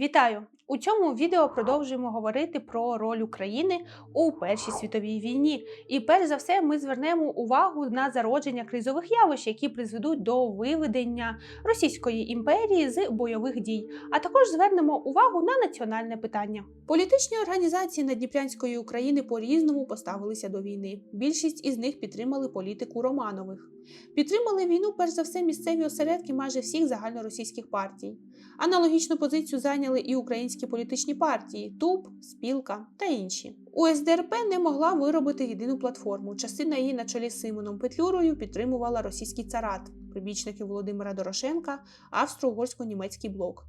Вітаю! У цьому відео продовжуємо говорити про роль України у Першій світовій війні. І перш за все, ми звернемо увагу на зародження кризових явищ, які призведуть до виведення Російської імперії з бойових дій. А також звернемо увагу на національне питання. Політичні організації Надніпрянської України по-різному поставилися до війни. Більшість із них підтримали політику Романових. Підтримали війну перш за все місцеві осередки майже всіх загальноросійських партій. Аналогічну позицію зайняли і українські політичні партії ТУП, Спілка та інші. УСДРП не могла виробити єдину платформу. Частина її на чолі з Симоном Петлюрою підтримувала російський царат, прибічники Володимира Дорошенка, австро-угорсько-німецький блок.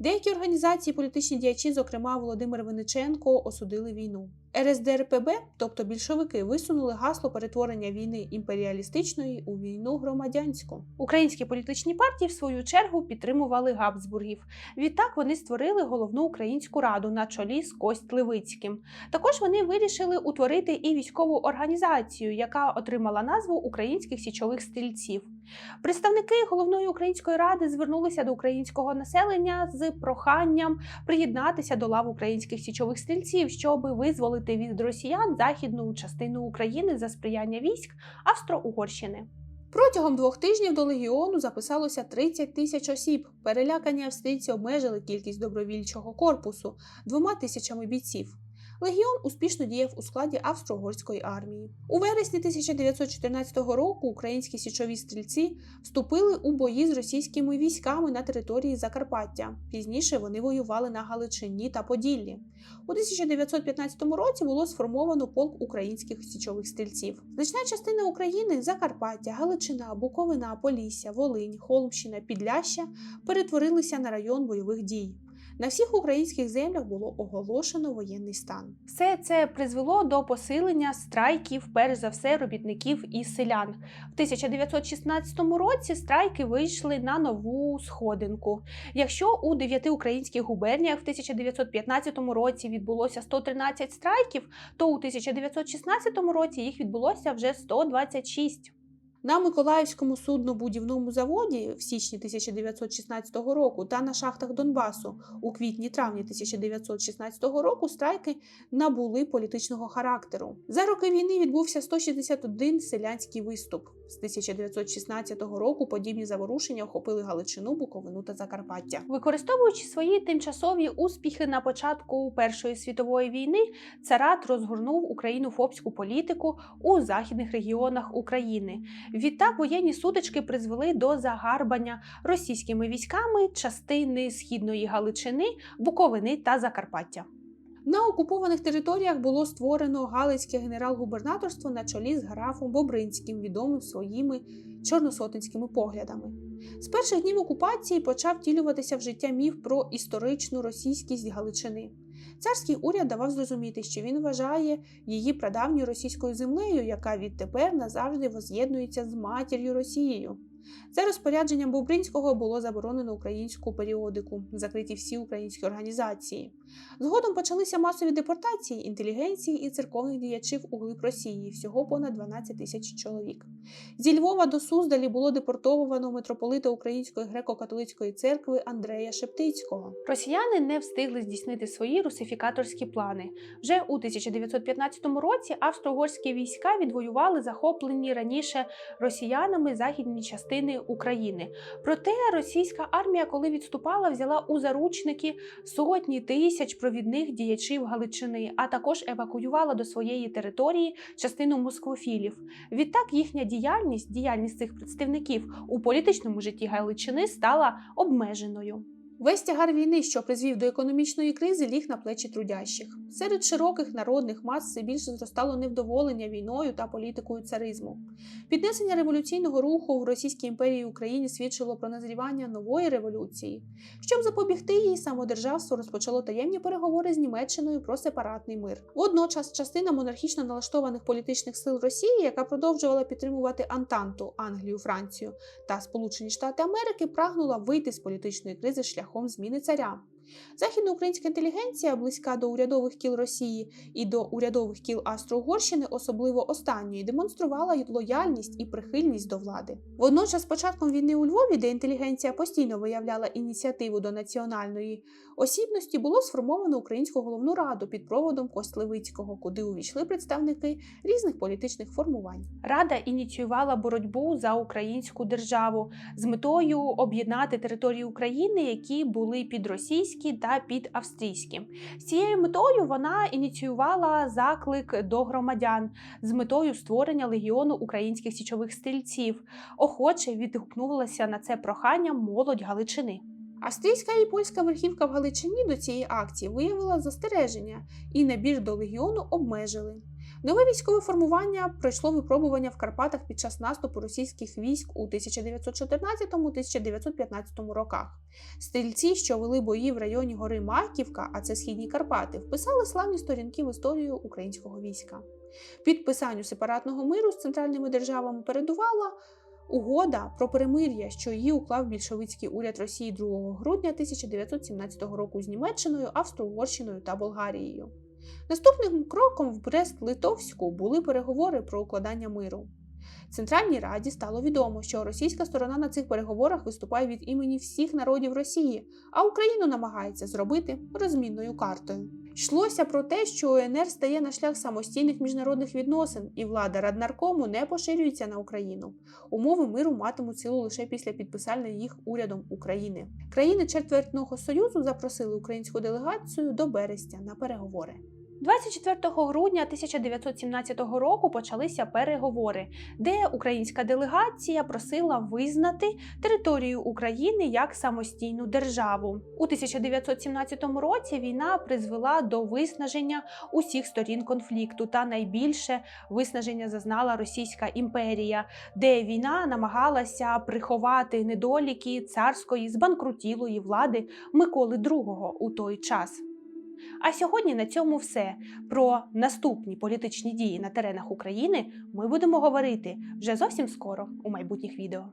Деякі організації, політичні діячі, зокрема Володимир Винниченко, осудили війну. РСДРПБ, тобто більшовики, висунули гасло перетворення війни імперіалістичної у війну громадянську. Українські політичні партії, в свою чергу, підтримували Габсбургів. Відтак вони створили головну українську раду на чолі з Кость Левицьким. Також вони вирішили утворити і військову організацію, яка отримала назву Українських січових стрільців. Представники головної української ради звернулися до українського населення з проханням приєднатися до лав українських січових стрільців, щоб визволити від росіян західну частину України за сприяння військ Австро-Угорщини. Протягом двох тижнів до легіону записалося 30 тисяч осіб. Перелякані австрійці обмежили кількість добровільчого корпусу двома тисячами бійців. Легіон успішно діяв у складі австро-угорської армії. У вересні 1914 року українські січові стрільці вступили у бої з російськими військами на території Закарпаття. Пізніше вони воювали на Галичині та Поділлі. У 1915 році було сформовано полк українських січових стрільців. Значна частина України Закарпаття, Галичина, Буковина, Полісся, Волинь, Холмщина, Підляща перетворилися на район бойових дій. На всіх українських землях було оголошено воєнний стан. Все це призвело до посилення страйків, перш за все, робітників і селян. В 1916 році страйки вийшли на нову сходинку. Якщо у дев'яти українських губерніях в 1915 році відбулося 113 страйків, то у 1916 році їх відбулося вже 126. На Миколаївському суднобудівному заводі в січні 1916 року та на шахтах Донбасу у квітні-травні 1916 року страйки набули політичного характеру. За роки війни відбувся 161 селянський виступ. З 1916 року подібні заворушення охопили Галичину, Буковину та Закарпаття. Використовуючи свої тимчасові успіхи на початку Першої світової війни, царат розгорнув українофобську політику у західних регіонах України. Відтак воєнні сутички призвели до загарбання російськими військами частини східної Галичини, Буковини та Закарпаття. На окупованих територіях було створено Галицьке генерал-губернаторство на чолі з графом Бобринським, відомим своїми чорносотинськими поглядами. З перших днів окупації почав втілюватися в життя міф про історичну російськість Галичини. Царський уряд давав зрозуміти, що він вважає її прадавньою російською землею, яка відтепер назавжди воз'єднується з матір'ю Росією. За розпорядженням Бобринського було заборонено українську періодику, закриті всі українські організації. Згодом почалися масові депортації інтелігенції і церковних діячів у глиб Росії, всього понад 12 тисяч чоловік. Зі Львова до Суздалі було депортовано митрополита Української греко-католицької церкви Андрея Шептицького. Росіяни не встигли здійснити свої русифікаторські плани. Вже у 1915 році австро-угорські війська відвоювали захоплені раніше росіянами західні частини України. Проте російська армія, коли відступала, взяла у заручники сотні тисяч провідних діячів Галичини, а також евакуювала до своєї території частину москвофілів. Відтак їхня діяльність, діяльність цих представників у політичному житті Галичини стала обмеженою. Весь тягар війни, що призвів до економічної кризи, ліг на плечі трудящих. Серед широких народних мас все більше зростало невдоволення війною та політикою царизму. Піднесення революційного руху в Російській імперії Україні свідчило про назрівання нової революції. Щоб запобігти їй, самодержавство розпочало таємні переговори з Німеччиною про сепаратний мир. Водночас, частина монархічно налаштованих політичних сил Росії, яка продовжувала підтримувати Антанту, Англію, Францію та Сполучені Штати Америки, прагнула вийти з політичної кризи шляхом зміни царя. Західноукраїнська інтелігенція, близька до урядових кіл Росії і до урядових кіл Австро-Угорщини, особливо останньої, демонструвала лояльність і прихильність до влади. Водночас, з початком війни у Львові, де інтелігенція постійно виявляла ініціативу до національної осібності було сформовано Українську головну раду під проводом Кослевицького, куди увійшли представники різних політичних формувань. Рада ініціювала боротьбу за українську державу з метою об'єднати території України, які були підросійські та підавстрійські. З цією метою вона ініціювала заклик до громадян з метою створення легіону українських січових стрільців. Охоче відгукнулася на це прохання молодь Галичини. Австрійська і польська верхівка в Галичині до цієї акції виявила застереження і набір до легіону обмежили. Нове військове формування пройшло випробування в Карпатах під час наступу російських військ у 1914-1915 роках. Стрільці, що вели бої в районі гори Маківка, а це східні Карпати, вписали славні сторінки в історію українського війська. Підписанню сепаратного миру з центральними державами передувала угода про перемир'я, що її уклав більшовицький уряд Росії 2 грудня 1917 року з Німеччиною, Австро-Угорщиною та Болгарією. Наступним кроком в Брест-Литовську були переговори про укладання миру. Центральній Раді стало відомо, що російська сторона на цих переговорах виступає від імені всіх народів Росії, а Україну намагається зробити розмінною картою. Йшлося про те, що УНР стає на шлях самостійних міжнародних відносин, і влада Раднаркому не поширюється на Україну. Умови миру матимуть силу лише після підписання їх урядом України. Країни четвертного союзу запросили українську делегацію до Берестя на переговори. 24 грудня 1917 року почалися переговори, де українська делегація просила визнати територію України як самостійну державу. У 1917 році війна призвела до виснаження усіх сторін конфлікту, та найбільше виснаження зазнала Російська імперія, де війна намагалася приховати недоліки царської збанкрутілої влади Миколи II у той час. А сьогодні на цьому все. Про наступні політичні дії на теренах України ми будемо говорити вже зовсім скоро у майбутніх відео.